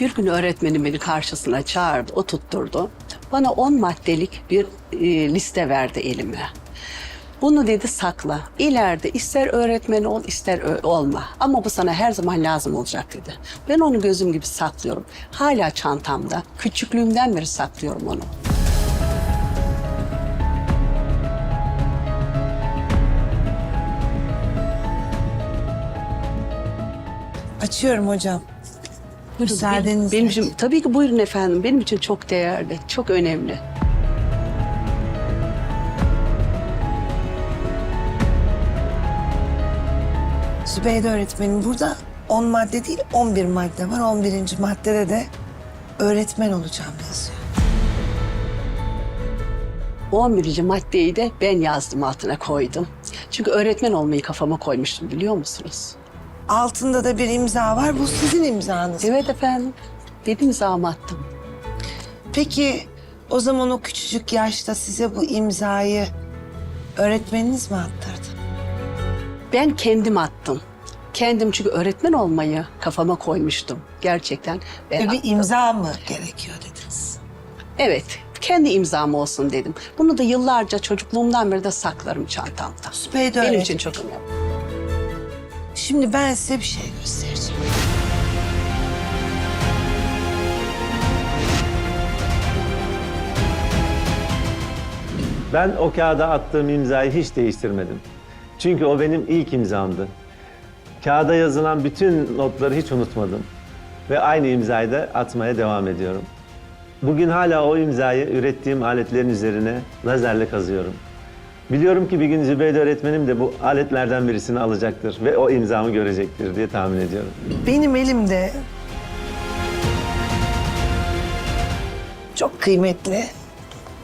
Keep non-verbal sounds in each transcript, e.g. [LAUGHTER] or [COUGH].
Bir gün öğretmenim beni karşısına çağırdı, o tutturdu. Bana 10 maddelik bir e, liste verdi elime. Bunu dedi sakla. İleride ister öğretmen ol, ister olma. Ama bu sana her zaman lazım olacak dedi. Ben onu gözüm gibi saklıyorum. Hala çantamda. Küçüklüğümden beri saklıyorum onu. Açıyorum hocam. Müsaadenizle. Benim için, tabii ki buyurun efendim. Benim için çok değerli, çok önemli. Zübeyde öğretmenim burada 10 madde değil 11 madde var. 11. maddede de öğretmen olacağım yazıyor. 11. maddeyi de ben yazdım altına koydum. Çünkü öğretmen olmayı kafama koymuştum biliyor musunuz? Altında da bir imza var. Bu sizin imzanız. Evet efendim. Bir imzamı attım. Peki o zaman o küçücük yaşta size bu imzayı öğretmeniniz mi attırdı? Ben kendim attım. Kendim çünkü öğretmen olmayı kafama koymuştum. Gerçekten ben Ve bir attım. imza mı gerekiyor dediniz? Evet, kendi imzam olsun dedim. Bunu da yıllarca çocukluğumdan beri de saklarım çantamda. Zübeyde Benim için çok önemli. Şimdi ben size bir şey göstereceğim. Ben o kağıda attığım imzayı hiç değiştirmedim. Çünkü o benim ilk imzamdı. Kağıda yazılan bütün notları hiç unutmadım. Ve aynı imzayı da atmaya devam ediyorum. Bugün hala o imzayı ürettiğim aletlerin üzerine lazerle kazıyorum. Biliyorum ki bir gün Zübeyde öğretmenim de bu aletlerden birisini alacaktır ve o imzamı görecektir diye tahmin ediyorum. Benim elimde çok kıymetli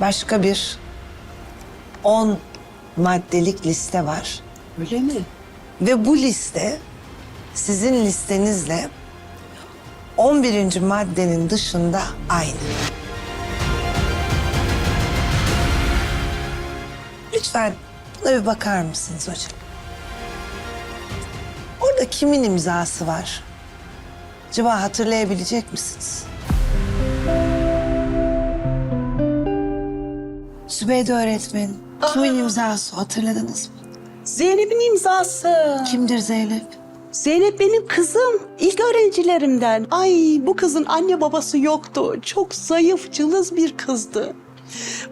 başka bir 10 maddelik liste var. Öyle mi? Ve bu liste sizin listenizle 11. maddenin dışında aynı. Lütfen buna bir bakar mısınız hocam? Orada kimin imzası var? Acaba hatırlayabilecek misiniz? Sübeyde öğretmen, kimin imzası hatırladınız mı? Zeynep'in imzası. Kimdir Zeynep? Zeynep benim kızım. İlk öğrencilerimden. Ay bu kızın anne babası yoktu. Çok zayıf, cılız bir kızdı.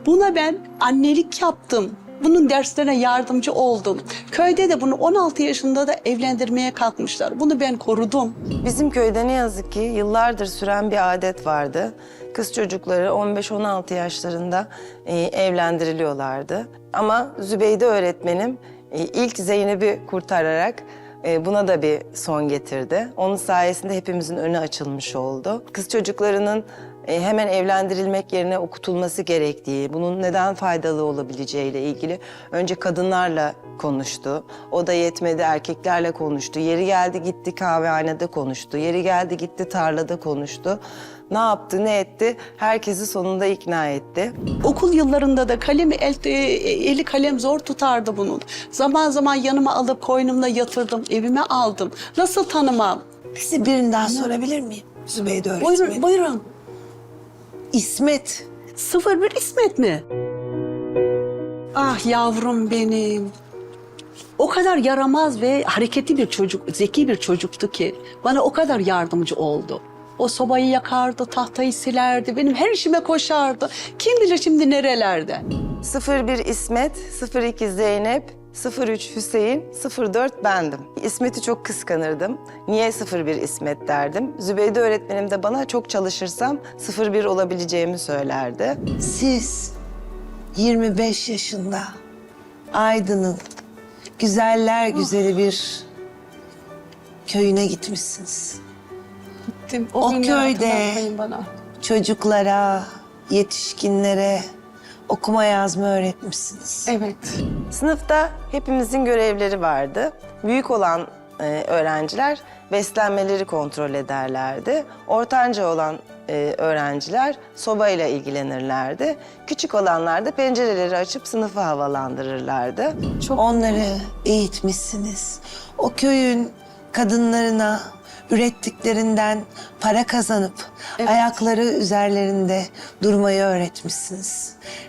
Buna ben annelik yaptım. Bunun derslerine yardımcı oldum. Köyde de bunu 16 yaşında da evlendirmeye kalkmışlar. Bunu ben korudum. Bizim köyde ne yazık ki yıllardır süren bir adet vardı. Kız çocukları 15-16 yaşlarında e, evlendiriliyorlardı. Ama Zübeyde öğretmenim e, ilk Zeynep'i kurtararak e, buna da bir son getirdi. Onun sayesinde hepimizin önü açılmış oldu. Kız çocuklarının e, hemen evlendirilmek yerine okutulması gerektiği, bunun neden faydalı olabileceğiyle ilgili önce kadınlarla konuştu. O da yetmedi erkeklerle konuştu. Yeri geldi gitti kahvehanede konuştu. Yeri geldi gitti tarlada konuştu. Ne yaptı ne etti herkesi sonunda ikna etti. Okul yıllarında da kalemi el, e, eli kalem zor tutardı bunun. Zaman zaman yanıma alıp koynumda yatırdım, evime aldım. Nasıl tanımam? Size birini daha sorabilir miyim? Zübeyde öğretmen. Buyurun, buyurun. İsmet. 01 İsmet mi? Ah yavrum benim. O kadar yaramaz ve hareketli bir çocuk, zeki bir çocuktu ki bana o kadar yardımcı oldu. O sobayı yakardı, tahtayı silerdi, benim her işime koşardı. Kim bilir şimdi nerelerde? 01 İsmet, 02 Zeynep, 03 Hüseyin, 04 bendim. İsmet'i çok kıskanırdım. Niye 01 İsmet derdim. Zübeyde öğretmenim de bana çok çalışırsam 01 olabileceğimi söylerdi. Siz 25 yaşında Aydın'ın güzeller güzeli bir köyüne gitmişsiniz. Gittim. O günleri köyde- Bana. Çocuklara, yetişkinlere okuma yazma öğretmişsiniz. Evet. Sınıfta hepimizin görevleri vardı. Büyük olan e, öğrenciler beslenmeleri kontrol ederlerdi. Ortanca olan e, öğrenciler sobayla ilgilenirlerdi. Küçük olanlar da pencereleri açıp sınıfı havalandırırlardı. Onları eğitmişsiniz. O köyün kadınlarına ürettiklerinden para kazanıp ayakları üzerlerinde durmayı öğretmişsiniz.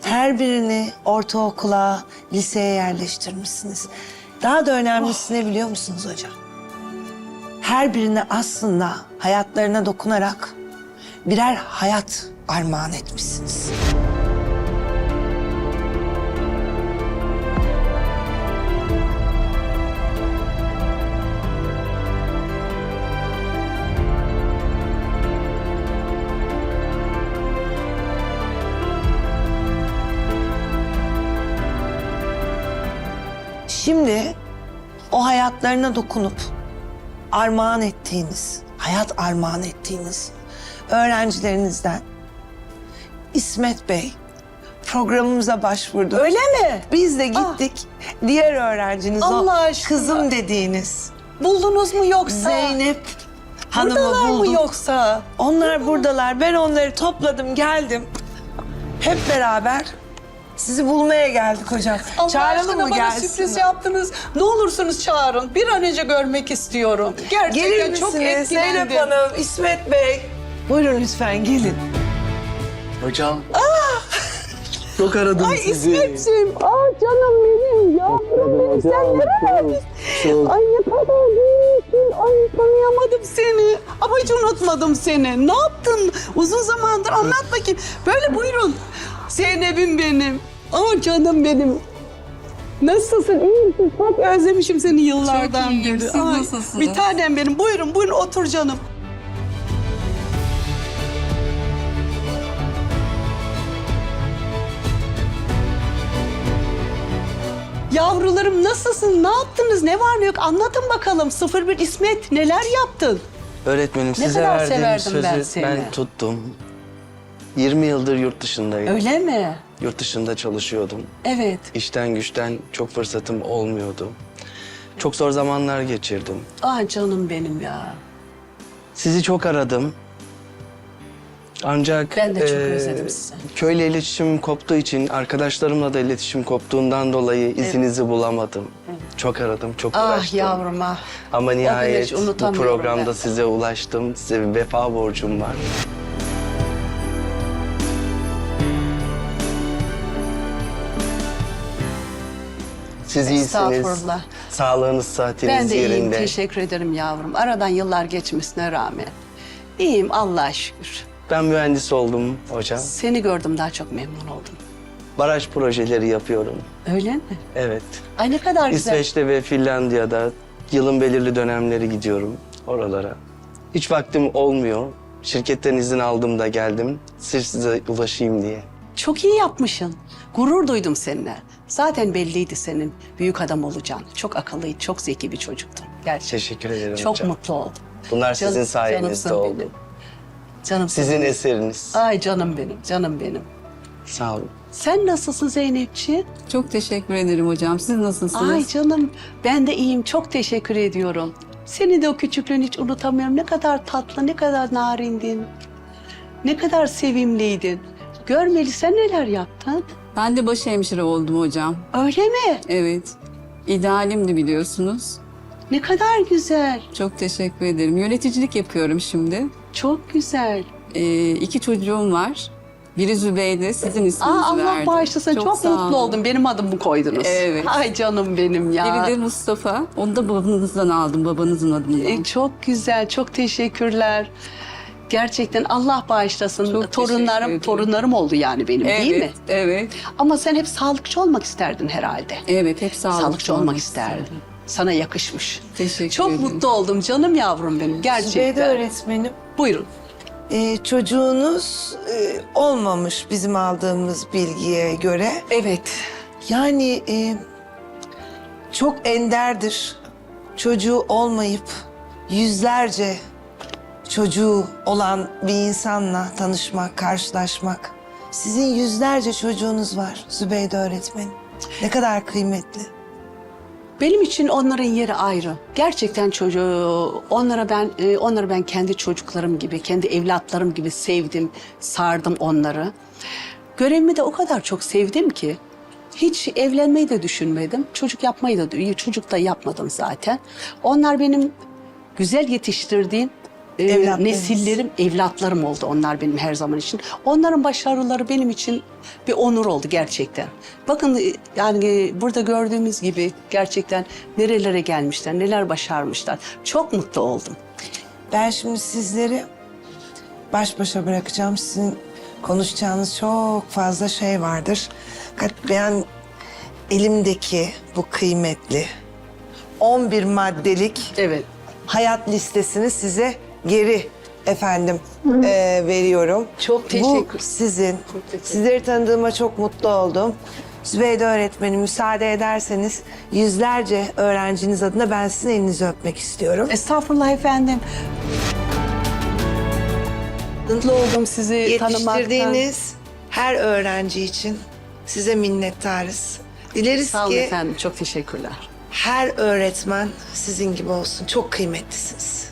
Her birini ortaokula, liseye yerleştirmişsiniz. Daha da önemlisi ne biliyor musunuz hocam? Her birine aslında hayatlarına dokunarak birer hayat armağan etmişsiniz. Hayatlarına dokunup armağan ettiğiniz, hayat armağan ettiğiniz öğrencilerinizden İsmet Bey programımıza başvurdu. Öyle mi? Biz de gittik. Diğer öğrenciniz Allah o aşkına. kızım dediğiniz Buldunuz mu yoksa? Zeynep Hanım'ı Buradalar bulduk. mı yoksa? Onlar buradalar. Ben onları topladım, geldim. Hep beraber sizi bulmaya geldik hocam. Allah Çağıralım aşkına mı bana gelsin? sürpriz yaptınız. Ne olursunuz çağırın. Bir an önce görmek istiyorum. Gerçekten Gelir çok misiniz etkilendim. Zeynep Hanım, İsmet Bey? Buyurun lütfen gelin. Hocam. Çok aradım Ay sizi. İsmet'ciğim. Aa canım benim. Yavrum benim. Sen nerelerdesin? Ay ne kadar büyüksün. Ay tanıyamadım seni. Ama hiç unutmadım seni. Ne yaptın? Uzun zamandır anlat bakayım. Böyle buyurun. Zeynep'im benim. Aa canım benim. Nasılsın? İyi misin? Çok özlemişim seni yıllardan Çok iyiyim. beri. Siz Ay, nasılsınız? Bir tanem benim. Buyurun buyurun otur canım. Yavrularım nasılsın? Ne yaptınız? Ne var ne yok? Anlatın bakalım. 01 İsmet neler yaptın? Öğretmenim size kadar verdiğim severdim sözü ben ben, seni. tuttum. 20 yıldır yurt dışındayım. Öyle mi? Yurt dışında çalışıyordum. Evet. İşten güçten çok fırsatım olmuyordu. Çok zor zamanlar geçirdim. Ah canım benim ya. Sizi çok aradım. Ancak Ben de çok özledim sizi. Köyle iletişim koptuğu için, arkadaşlarımla da iletişim koptuğundan dolayı izinizi bulamadım. Çok aradım, çok Ah uğraştım. yavrum ah. Ama nihayet bu unutamıyorum programda ben. size ulaştım. Size bir vefa borcum var. Siz iyisiniz. Estağfurullah. Sağlığınız, saatiniz Ben de iyiyim. yerinde. Teşekkür ederim yavrum. Aradan yıllar geçmesine rağmen. İyiyim Allah'a şükür. Ben mühendis oldum hocam. Seni gördüm daha çok memnun oldum. Baraj projeleri yapıyorum. Öyle mi? Evet. Ay ne kadar güzel. İsveç'te ve Finlandiya'da yılın belirli dönemleri gidiyorum oralara. Hiç vaktim olmuyor. Şirketten izin aldım da geldim. Sırf size ulaşayım diye. Çok iyi yapmışsın. Gurur duydum seninle. Zaten belliydi senin büyük adam olacağın. Çok akıllıydı, çok zeki bir çocuktun. Gerçekten. Teşekkür ederim Çok hocam. mutlu oldum. Bunlar Can- sizin sayenizde canımsın oldu. benim. Canım Sizin benim. eseriniz. Ay canım benim, canım benim. Sağ olun. Sen nasılsın Zeynepciğim? Çok teşekkür ederim hocam. Siz nasılsınız? Ay canım ben de iyiyim. Çok teşekkür ediyorum. Seni de o küçüklüğünü hiç unutamıyorum. Ne kadar tatlı, ne kadar narindin. Ne kadar sevimliydin. Görmeli sen neler yaptın? Ben de başhemşire oldum hocam. Öyle mi? Evet. İdealimdi biliyorsunuz. Ne kadar güzel. Çok teşekkür ederim. Yöneticilik yapıyorum şimdi. Çok güzel. Ee, iki çocuğum var. Biri Zübeyde, sizin isminizi Aa, Allah verdim. bağışlasın. Çok, sağ mutlu olun. oldum. Benim adımı koydunuz. Evet. Ay canım benim ya. Biri de Mustafa. Onu da babanızdan aldım, babanızın adından. E, çok güzel. Çok teşekkürler. Gerçekten Allah bağışlasın. Çok teşekkür torunlarım ederim. torunlarım oldu yani benim değil mi? Evet, Ama sen hep sağlıkçı olmak isterdin herhalde. evet. Hep sağlıklı, Sağlıkçı olmak isterdin. Sana yakışmış. Teşekkür Çok ederim. mutlu oldum canım yavrum benim gerçekten. Zübeyde öğretmenim. Buyurun. Ee, çocuğunuz e, olmamış bizim aldığımız bilgiye göre. Evet. Yani e, çok enderdir. Çocuğu olmayıp yüzlerce çocuğu olan bir insanla tanışmak, karşılaşmak. Sizin yüzlerce çocuğunuz var Zübeyde öğretmenim. Ne kadar kıymetli. Benim için onların yeri ayrı. Gerçekten çocuğu onlara ben e, onları ben kendi çocuklarım gibi, kendi evlatlarım gibi sevdim, sardım onları. Görevimi de o kadar çok sevdim ki hiç evlenmeyi de düşünmedim. Çocuk yapmayı da çocuk da yapmadım zaten. Onlar benim güzel yetiştirdiğim e, Evlatlarınız. nesillerim, evlatlarım oldu onlar benim her zaman için. Onların başarıları benim için bir onur oldu gerçekten. Bakın e, yani burada gördüğümüz gibi gerçekten nerelere gelmişler, neler başarmışlar. Çok mutlu oldum. Ben şimdi sizleri baş başa bırakacağım. Sizin konuşacağınız çok fazla şey vardır. Ben elimdeki bu kıymetli 11 maddelik Evet. hayat listesini size geri efendim eee, veriyorum. Çok teşekkür- Bu sizin. Çok teşekkür- Sizleri tanıdığıma çok mutlu oldum. Zübeyde öğretmenim müsaade ederseniz yüzlerce öğrenciniz adına ben sizin elinizi öpmek istiyorum. Estağfurullah efendim. Mutlu oldum sizi tanımaktan. Yetiştirdiğiniz her öğrenci için size minnettarız. Dileriz Sağ olun ki efendim. Çok teşekkürler. her öğretmen sizin gibi olsun. Çok kıymetlisiniz.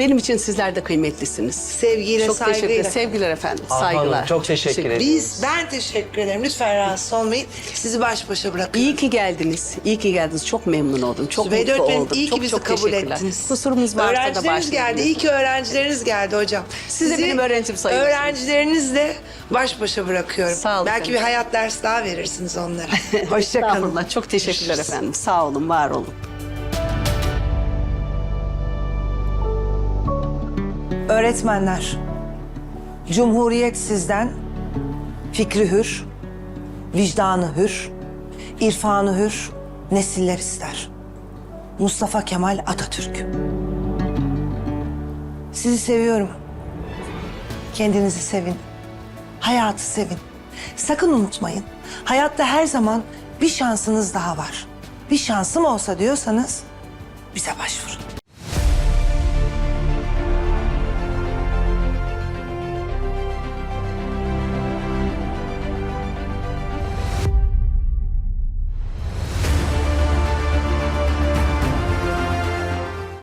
Benim için sizler de kıymetlisiniz. Sevgiyle, Çok teşekkür saygıyla. ederim. Sevgiler efendim. Hanım, Saygılar. çok teşekkür ederim. Biz, ben teşekkür ederim. Lütfen rahatsız olmayın. Sizi baş başa bırakıyorum. İyi ki geldiniz. İyi ki geldiniz. Çok memnun oldum. Çok Zübeyde mutlu oldum. iyi ki çok, bizi çok kabul teşekkürler. ettiniz. Kusurumuz varsa da Öğrencileriniz bağışlayın. geldi. İyi ki öğrencileriniz geldi hocam. Siz de benim öğrencim sayılırsınız. Öğrencilerinizle baş başa bırakıyorum. Sağ olun Belki efendim. bir hayat dersi daha verirsiniz onlara. [LAUGHS] Hoşça kalın. Estağfurullah. Çok teşekkürler efendim. Sağ olun, var olun. Öğretmenler, Cumhuriyet sizden fikri hür, vicdanı hür, irfanı hür, nesiller ister. Mustafa Kemal Atatürk. Sizi seviyorum. Kendinizi sevin. Hayatı sevin. Sakın unutmayın. Hayatta her zaman bir şansınız daha var. Bir şansım olsa diyorsanız bize başvurun.